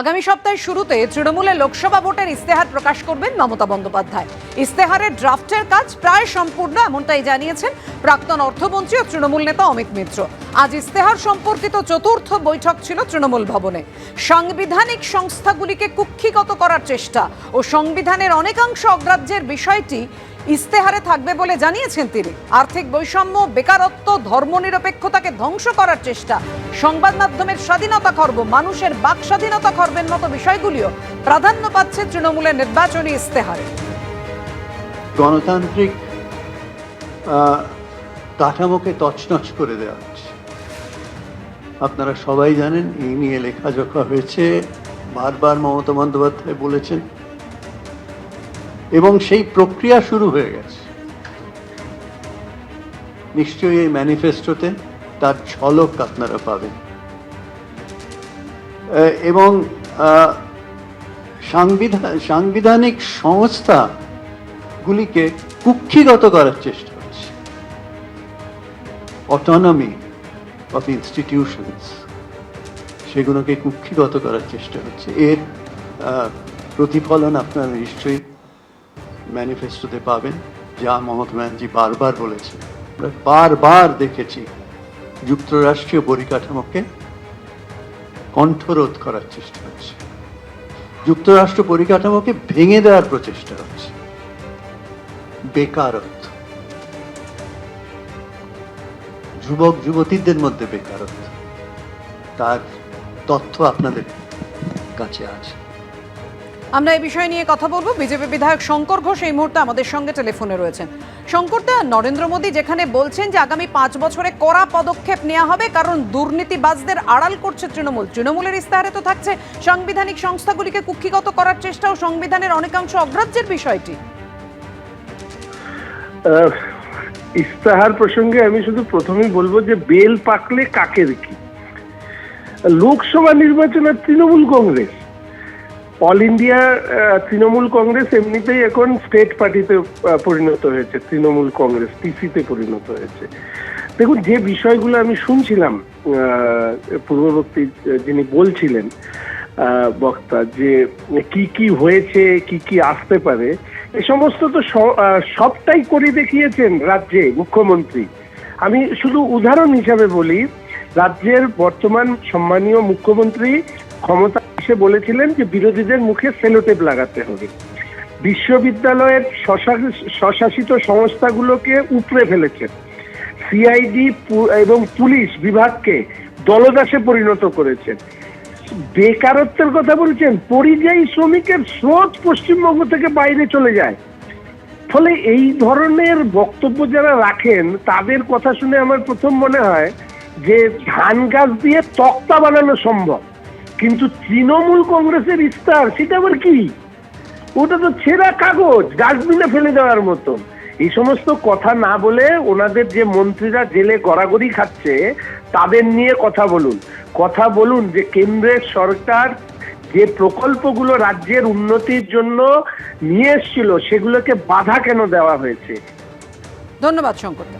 আগামী সপ্তাহের শুরুতে তৃণমূলে লোকসভা ভোটের ইস্তেহার প্রকাশ করবেন মমতা বন্দ্যোপাধ্যায়। ইস্তেহারের ড্রাফটের কাজ প্রায় সম্পূর্ণ, এমনটাই জানিয়েছেন প্রাক্তন অর্থমন্ত্রী ও তৃণমূল নেতা অমিত মিত্র। আজ ইস্তেহার সম্পর্কিত চতুর্থ বৈঠক ছিল তৃণমূল ভবনে। সাংবিধানিক সংস্থাগুলিকে কুক্ষিগত করার চেষ্টা ও সংবিধানের অনেকাংশ অগ্রাহ্যের বিষয়টি ইস্তেহারে থাকবে বলে জানিয়েছেন তিনি। আর্থিক বৈষম্য, বেকারত্ব, ধর্মনিরপেক্ষতাকে ধ্বংস করার চেষ্টা, সংবাদ মাধ্যমের স্বাধীনতা খর্ব, মানুষের বাক স্বাধীনতা খর্বের মতো বিষয়গুলিও প্রাধান্য পাচ্ছে তৃণমূলের নির্বাচনী ইস্তেহারে গণতান্ত্রিক কাঠামোকে তছনছ করে দেওয়া। আপনারা সবাই জানেন, এই নিয়ে লেখাজোখা হয়েছে। বারবার মমতা বন্দ্যোপাধ্যায় বলেছেন। এবং সেই প্রক্রিয়া শুরু হয়ে গেছে। নিশ্চয়ই এই ম্যানিফেস্টোতে তার ঝলক আপনারা পাবেন। এবং সাংবিধান সাংবিধানিক সংস্থা গুলিকে কুক্ষিগত করার চেষ্টা হচ্ছে। অটোনমি অফ ইনস্টিটিউশনস সেগুলোকে কুক্ষিগত করার চেষ্টা হচ্ছে। এর প্রতিফলন আপনারা নিশ্চয়ই ম্যানিফেস্টোতে পাবেন, যা মমতা ব্যানার্জি বারবার আমরা বারবার দেখেছি যুক্তরাষ্ট্রীয় পরিকাঠামোকে কণ্ঠরোধ করার চেষ্টা হচ্ছে। যুক্তরাষ্ট্র পরিকাঠামোকে ভেঙে দেওয়ার প্রচেষ্টা হচ্ছে। বেকারত্ব। যুবক যুবতীদের মধ্যে বেকারত্ব। তার তথ্য আপনাদের কাছে আছে। আমরা এই বিষয় নিয়ে কথা বলব। বিজেপি বিধায়ক শঙ্কর ঘোষ এই মুহূর্তে আমাদের সঙ্গে টেলিফোনে রয়েছেন। শঙ্করদা নরেন্দ্র মোদী যেখানে বলছেন যে আগামী পাঁচ বছরে কড়া পদক্ষেপ নেওয়া হবে কারণ দুর্নীতিবাজদের আড়াল করছে তৃণমূল। তৃণমূলের ইস্তাহারে তো থাকছে সাংবিধানিক সংস্থাগুলিকে কুক্ষিগত করার চেষ্টা ও সংবিধানের অনেকাংশ অগ্রাহ্যের বিষয়টি। ইস্তাহার প্রসঙ্গে আমি শুধু প্রথমেই বলব যে বেল পাকলে কাকের কি লোকসভা নির্বাচনে তৃণমূল কংগ্রেস। অল ইন্ডিয়া তৃণমূল কংগ্রেস এমনিতেই এখন স্টেট পার্টিতে পরিণত হয়েছে, তৃণমূল কংগ্রেস টিসিতে পরিণত হয়েছে। দেখুন, যে বিষয়গুলো আমি শুনছিলাম পূর্ববর্তী, যিনি বলছিলেন বক্তা, যে কি কি হয়েছে, কি কি আসতে পারে এ সমস্ত তো সবটাই করে দেখিয়েছেন রাজ্যে মুখ্যমন্ত্রী। আমি শুধু উদাহরণ হিসাবে বলি, রাজ্যের বর্তমান সম্মানীয় মুখ্যমন্ত্রী ক্ষমতা এসে বলেছিলেন যে বিরোধীদের মুখে সেলোটেপ লাগাতে হবে। বিশ্ববিদ্যালয়ের স্বশাসিত সংস্থাগুলোকে উপড়ে ফেলেছেন। সিআইডি এবং পুলিশ বিভাগকে দলদাসে পরিণত করেছেন। বেকারত্বের কথা বলছেন, পরিযায়ী শ্রমিকের স্রোত পশ্চিমবঙ্গ থেকে বাইরে চলে যায়। ফলে এই ধরনের বক্তব্য যারা রাখেন, তাদের কথা শুনে আমার প্রথম মনে হয় যে ধান গাছ দিয়ে তক্তা বানানো সম্ভব। কিন্তু তৃণমূল কংগ্রেসের ইস্তার সেটা আবার কি? ওটা তো ছেঁড়া কাগজ, ডাস্টবিনে ফেলে দেওয়ার মতো এই সমস্ত কথা না বলে ওনাদের যে মন্ত্রীরা জেলে গড়াগড়ি খাচ্ছে, তাদের নিয়ে কথা বলুন। কথা বলুন যে কেন্দ্রের সরকার যে প্রকল্পগুলো রাজ্যের উন্নতির জন্য নিয়ে এসেছিল, সেগুলোকে বাধা কেন দেওয়া হয়েছে? ধন্যবাদ শঙ্করদা